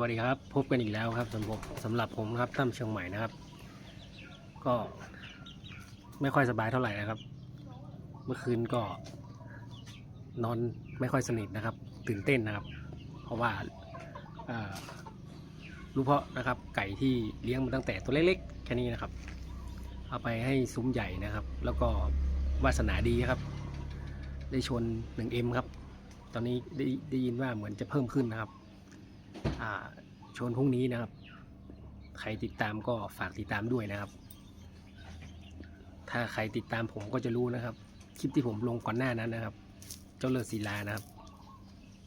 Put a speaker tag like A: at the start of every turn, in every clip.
A: วัสดีครับ พบกันอีกแล้วครับสำหรับสำหรับผมครับตั้มเชียงใหม่นะครับ ก็ไม่ค่อยสบายเท่าไหร่นะครับ เมื่อคืนก็ นอนไม่ค่อยสนิทนะครับ ตื่นเต้นนะครับ เพราะว่าเอ่อรู้เพาะนะครับ ไก่ที่เลี้ยงมาตั้งแต่ตัวเล็กๆแค่นี้นะครับ เอาไปให้ซุ้มใหญ่นะครับ แล้วก็วาสนาดีครับ ได้ชน 1M ครับ ตอนนี้ได้ได้ยินว่าเหมือนจะเพิ่มขึ้นนะครับ ชนพรุ่งนี้นะครับ ใครติดตามก็ฝากติดตามด้วยนะครับ ถ้าใครติดตามผมก็จะรู้นะครับ คลิปที่ผมลงก่อนหน้านั้นนะครับ เจ้าเลิศศิลานะครับ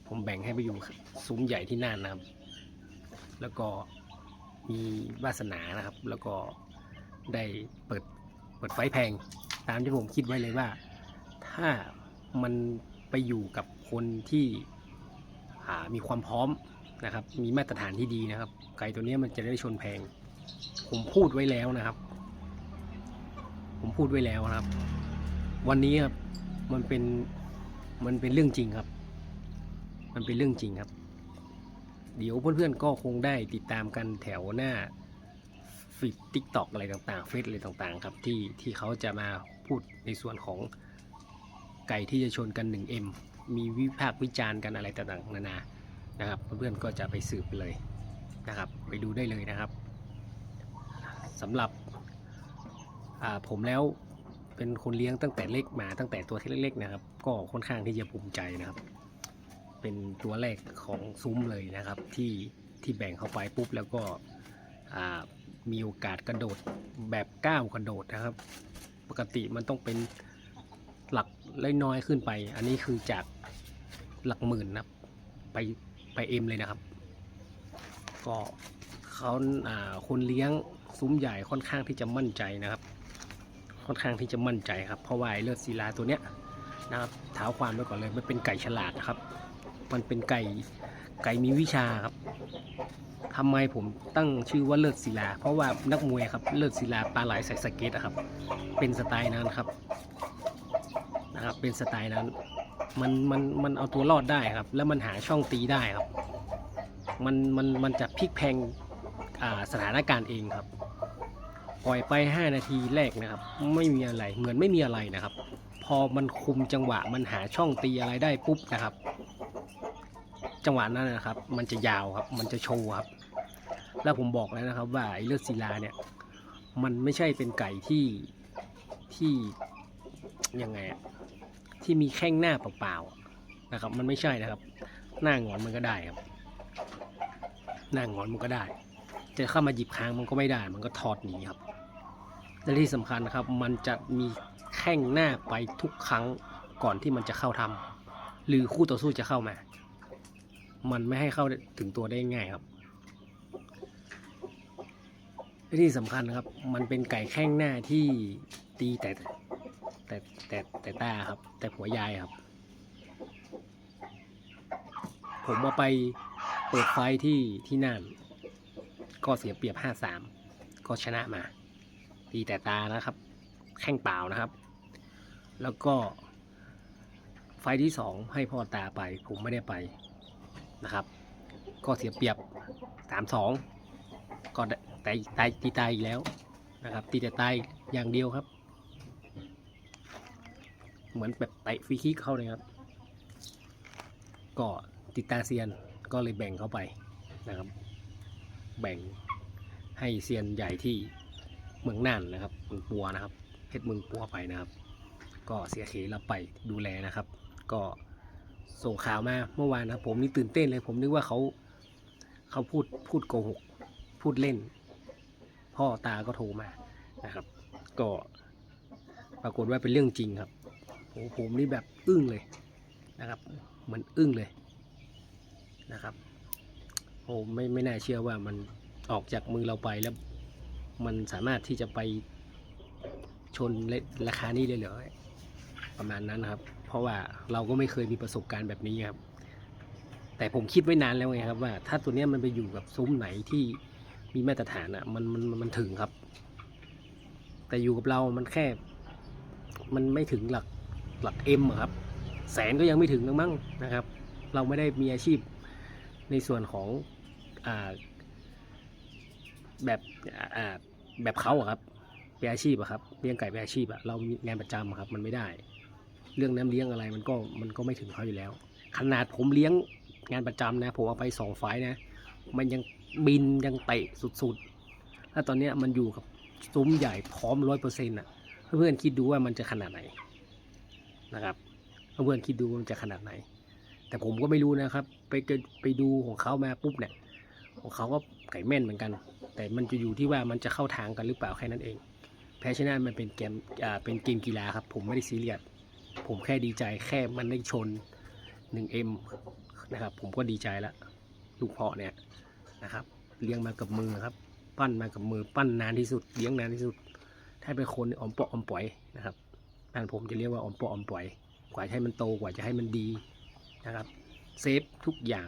A: ผมแบ่งให้ไปอยู่ซุ้มใหญ่ที่น่านนะครับ แล้วก็มีวาสนานะครับ แล้วก็ได้เปิดเปิดไฟแพง ตามที่ผมคิดไว้เลยว่า ถ้ามันไปอยู่กับคนที่มีความพร้อม นะครับ มีมาตรฐานที่ดีนะครับ ไก่ตัวนี้มันจะได้ชนแพง ผมพูดไว้แล้วนะครับ ผมพูดไว้แล้วนะครับ วันนี้ครับมันเป็นมันเป็นเรื่องจริงครับ มันเป็นเรื่องจริงครับ เดี๋ยวเพื่อนๆก็คงได้ติดตามกันแถวหน้าฟีดทิกตอกอะไรต่างๆ เฟซอะไรต่างๆ ครับที่ที่เขาจะมาพูดในส่วนของไก่ที่จะชนกัน 1M มีวิพากษ์วิจารณ์กันอะไรต่างๆ นานานะครับเพื่อนๆก็จะไปสืบไปเลยนะครับ ไปดูได้เลยนะครับสำหรับผมแล้วเป็นคนเลี้ยงตั้งแต่เล็กมาตั้งแต่ตัวที่เล็กๆนะครับ ก็ค่อนข้างที่จะภูมิใจนะครับ เป็นตัวแรกของซุ้มเลยนะครับที่ที่แบ่งเข้าไปปุ๊บแล้วก็มีโอกาสกระโดดแบบก้าวกระโดดนะครับ ปกติมันต้องเป็นหลักเล็กน้อยขึ้นไป อันนี้คือจากหลักหมื่นนะไป ไปเอ็มเลยนะครับ ก็เขาอ่าคนเลี้ยงซุ้มใหญ่ค่อนข้างที่จะมั่นใจนะครับ ค่อนข้างที่จะมั่นใจครับเพราะว่าไอเลือดศิลาตัวเนี้ยนะครับเท้าความไปก่อนเลยมันเป็นไก่ฉลาดนะครับ มันเป็นไก่ไก่มีวิชาครับทำไมผมตั้งชื่อว่าเลิศศิลา เพราะว่านักมวยครับเลิศศิลาปลาไหลใส่สเก็ตอะครับ เป็นสไตล์นั้นครับนะครับ เป็นสไตล์นั้น มันมันมันเอาตัวรอดได้ครับ แล้วมันหาช่องตีได้ครับ มันมันมันจะพลิกแพงสถานการณ์เองครับ ปล่อยไป 5 นาทีแรกนะครับ ไม่มีอะไรเหมือนไม่มีอะไรนะครับ พอมันคุมจังหวะมันหาช่องตีอะไรได้ปุ๊บนะครับ จังหวะนั้นนะครับ มันจะยาวครับ มันจะโชว์ครับ แล้วผมบอกแล้วนะครับ ว่าไอ้เลือดศิลาเนี่ย มันไม่ใช่เป็นไก่ที่ที่ยังไงที่มีแข้งหน้าเปล่าๆนะครับ มันไม่ใช่นะครับ หน้างอนมันก็ได้ครับ หน้างอนมันก็ได้จะเข้ามาหยิบค้างมันก็ไม่ได้ มันก็ถอดหนีครับ และที่สำคัญนะครับ มันจะมีแข้งหน้าไปทุกครั้งก่อนที่มันจะเข้าทำหรือคู่ต่อสู้จะเข้ามา มันไม่ให้เข้าถึงตัวได้ง่ายครับและที่สำคัญนะครับ มันเป็นไก่แข้งหน้าที่ตีแต่แต่แต่แต่ตาครับ แต่หัวยายครับ ผมมาไป เปิดไฟที่ที่นั่นก็เสียเปรียบ 5-3 ก็ชนะมาตีแต่ตานะครับ แข้งเปล่านะครับ แล้วก็ ไฟที่2ให้พ่อตาไป ผมไม่ได้ไปนะครับ ก็เสียเปรียบ 3-2 ก็ตายตายตีตายอีกแล้วนะครับ ตีแต่ตายอย่างเดียวครับ เหมือนแบบเตฟรีคิกเข้าเลยครับ ก็ติดตาเซียน ก็เลยแบ่งเข้าไปนะครับ แบ่งให้เซียนใหญ่ที่เมืองน่านนะครับเมืองปัวนะครับเพชรเมืองปัวไปนะครับ ก็เสียเขรับไปดูแลนะครับ ก็ส่งข่าวมาเมื่อวานนะผมนี่ตื่นเต้นเลย ผมนึกว่าเขาเขาพูดพูดโกหกพูดเล่น พ่อตาก็โทรมานะครับ ก็ปรากฏว่าเป็นเรื่องจริงครับโอ้ผมนี่แบบอึ้งเลยนะครับ เหมือนอึ้งเลย นะครับโอ้ไม่ไม่น่าเชื่อว่ามันออกจากมือเราไปแล้ว มันสามารถที่จะไปชนราคานี้เลยเหรอประมาณนั้นครับ เพราะว่าเราก็ไม่เคยมีประสบการณ์แบบนี้ครับ แต่ผมคิดไว้นานแล้วไงครับว่า ถ้าตัวนี้มันไปอยู่กับซุ้มไหนที่มีมาตรฐานอะมันมันมันถึงครับ แต่อยู่กับเรามันแค่ มันไม่ถึงหลักหลักเอ็มครับ แสนก็ยังไม่ถึงแล้วมั้งนะครับ เราไม่ได้มีอาชีพ ในส่วนของอแบบแบบเขาอะครับเป็นอาชีพอะครับเลี้ยงไก่เป็นอาชีพอะเรามีงานประจำครับมันไม่ได้ เรื่องน้ำเลี้ยงอะไรมันก็มันก็ไม่ถึงเขาอยู่แล้ว ขนาดผมเลี้ยงงานประจำนะ ผมเอาไปสองไฟนะ มันยังบินยังเตะสุดๆแล้วตอนนี้มันอยู่กับซุ้มใหญ่พร้อมร้อยเปอร์เซ็นต์อะเพื่อนๆคิดดูว่ามันจะขนาดไหนนะครับเพื่อนๆคิดดูว่ามันจะขนาดไหน แต่ผมก็ไม่รู้นะครับ ไปดไปดูของเขามาปุ๊บเนี่ยของเขาก็ไก่แม่นเหมือนกัน แต่มันจะอยู่ที่ว่ามันจะเข้าทางกันหรือเปล่าแค่นั้นเอง แพ้ชนะมันเป็นเกมอ่าเป็นเกมกีฬาครับ ผมไม่ได้ซีเรียสผมแค่ดีใจแค่มันได้ชน 1M นะครับ ผมก็ดีใจแล้วลูกเพาะเนี่ยนะครับ เลี้ยงมากับมือครับ ปั้นมากับมือปั้นนานที่สุด เลี้ยงนานที่สุด ถ้าเป็นคนอมเปาะอมปล่อยนะครับบ้านผมจะเรียกว่าอมเปาะออมปล่อย กว่าจะให้มันโตกว่าจะให้มันดี นะครับเซฟทุกอย่าง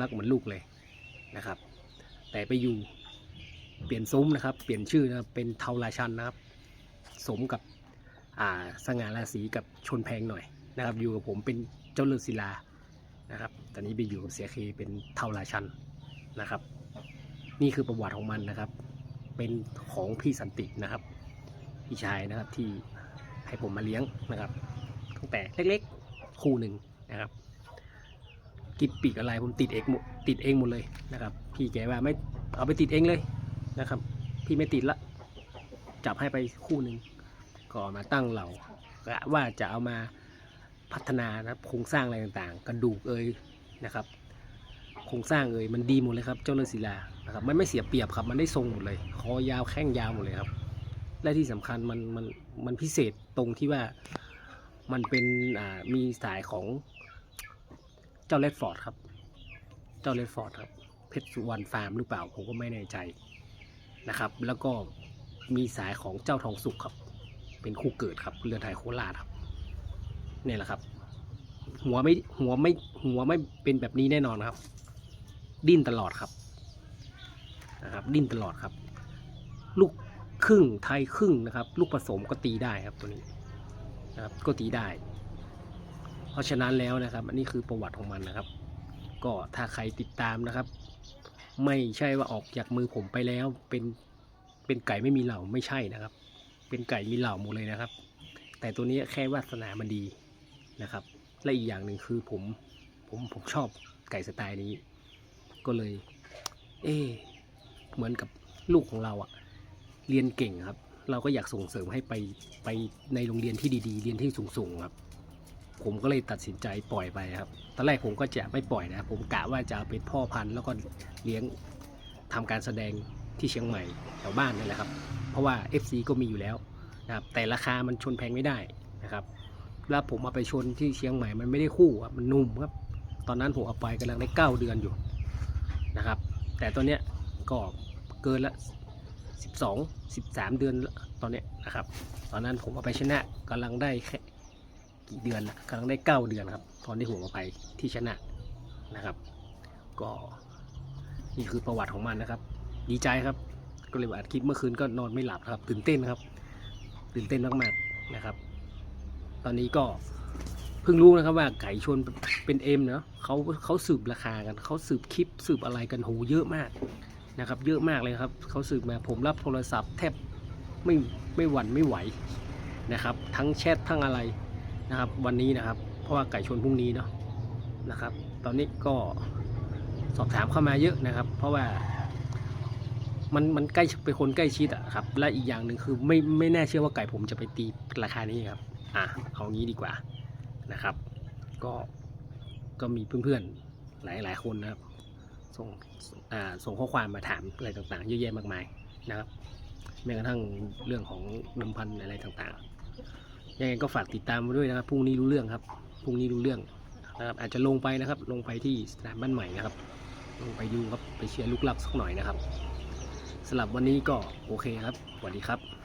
A: รักเหมือนลูกเลยนะครับ แต่ไปอยู่เปลี่ยนซุ้มนะครับ เปลี่ยนชื่อนะเป็นเทาราชันนะครับ สมกับอ่าสง่าราศีกับชนแพงหน่อยนะครับ อยู่กับผมเป็นเจ้าเลือศิลานะครับ ตอนนี้ไปอยู่กับเสียเคเป็นเทาราชันนะครับ นี่คือประวัติของมันนะครับ เป็นของพี่สันตินะครับพี่ชายนะครับที่ให้ผมมาเลี้ยงนะครับตั้งแต่เล็กๆคู่หนึ่งนะครับ กิบปีกอะไรผมติดเองหมดติดเองหมดเลยนะครับ พี่แกว่าไม่เอาไปติดเองเลยนะครับ พี่ไม่ติดละ จับให้ไปคู่หนึ่งก็มาตั้งเหล่ากะว่าจะเอามาพัฒนานะโครงสร้างอะไรต่างๆ กระดูกเอ่ยนะครับโครงสร้างเอ่ยมันดีหมดเลยครับ เจ้าเลือดศิลานะครับมันไม่เสียเปรียบครับ มันได้ทรงหมดเลย คอยาวแข้งยาวหมดเลยครับ และที่สำคัญมันมันมันพิเศษตรงที่ว่ามันเป็นอ่ามีสายของ เจ้าเลดฟอร์ดครับ เจ้าเลดฟอร์ดครับเพชรสุวรรณฟาร์มหรือเปล่าผมก็ไม่แน่ใจนะครับ แล้วก็มีสายของเจ้าทองสุกครับ เป็นคู่เกิดครับเรือนไทยโคราชครับเนี่ยแหละครับ หัวไม่หัวไม่หัวไม่เป็นแบบนี้แน่นอนครับ ดิ้นตลอดครับนะครับ ดิ้นตลอดครับ ลูกครึ่งไทยครึ่งนะครับ ลูกผสมก็ตีได้ครับตัวนี้นะครับก็ตีได้ เพราะฉะนั้นแล้วนะครับ อันนี้คือประวัติของมันนะครับ ก็ถ้าใครติดตามนะครับ ไม่ใช่ว่าออกจากมือผมไปแล้ว เป็นเป็นไก่ไม่มีเหล่าไม่ใช่นะครับ เป็นไก่มีเหล่าหมดเลยนะครับ แต่ตัวนี้แค่วาสนามันดีนะครับ และอีกอย่างหนึ่งคือผมผมผมชอบไก่สไตล์นี้ ก็เลย เอ๊เหมือนกับลูกของเราอะเรียนเก่งครับ เราก็อยากส่งเสริมให้ไปไปในโรงเรียนที่ดีๆ เรียนที่สูงๆครับ ผมก็เลยตัดสินใจปล่อยไปครับ ตอนแรกผมก็จะไม่ปล่อยนะ ผมกะว่าจะเอาเป็นพ่อพันธุ์แล้วก็เลี้ยงทำการแสดงที่เชียงใหม่แถวบ้านนี่แหละครับ เพราะว่า FC ก็มีอยู่แล้วนะครับ แต่ราคามันชนแพงไม่ได้นะครับ แล้วผมเอาไปชนที่เชียงใหม่ มันไม่ได้คู่ครับมันนุ่มครับ ตอนนั้นผมเอาไปกำลังได้เก้าเดือนอยู่นะครับ แต่ตอนเนี้ยก็เกินละสิบสองสิบสามเดือนตอนเนี้ยนะครับ ตอนนั้นผมเอาไปชนะกำลังได้แค่ กี่เดือนละกำลังได้เก้าเดือนครับ ตอนที่ผมเอาไปที่ชนะนะครับ ก็นี่คือประวัติของมันนะครับ ดีใจครับ ก็เลยอัดคลิปเมื่อคืนก็นอนไม่หลับครับตื่นเต้นครับ ตื่นเต้นมากๆนะครับ ตอนนี้ก็เพิ่งรู้นะครับว่าไก่ชนเป็นเอ็มเนาะเขาเขาสืบราคากันเขาสืบคลิปสืบอะไรกันโหเยอะมากนะครับ เยอะมากเลยครับเขาสืบมาผมรับโทรศัพท์แทบไม่ไม่หวั่นไม่ไหวนะครับ ทั้งแชททั้งอะไร นะครับ วันนี้นะครับ เพราะว่าไก่ชนพรุ่งนี้เนาะนะครับ ตอนนี้ก็สอบถามเข้ามาเยอะนะครับ เพราะว่ามันมันใกล้เป็นคนใกล้ชิดอะครับ และอีกอย่างหนึ่งคือไม่ไม่แน่เชื่อว่าไก่ผมจะไปตีราคานี้ครับ อะเอางี้ดีกว่านะครับ ก็ก็มีเพื่อนๆหลายหลายคนนะครับ ส่งอ่าส่งข้อความมาถามอะไรต่างๆ เยอะแยะมากมายนะครับแม้กระทั่งเรื่องของนมพันอะไรต่างๆ ยังไงก็ฝากติดตามมาด้วยนะครับพรุ่งนี้รู้เรื่องครับพรุ่งนี้รู้เรื่องนะครับอาจจะลงไปนะครับ ลงไปที่สนามบ้านใหม่นะครับ ลงไปดูครับไปเชียร์ลูกหลักสักหน่อยนะครับสำหรับวันนี้ก็โอเคครับสวัสดีครับ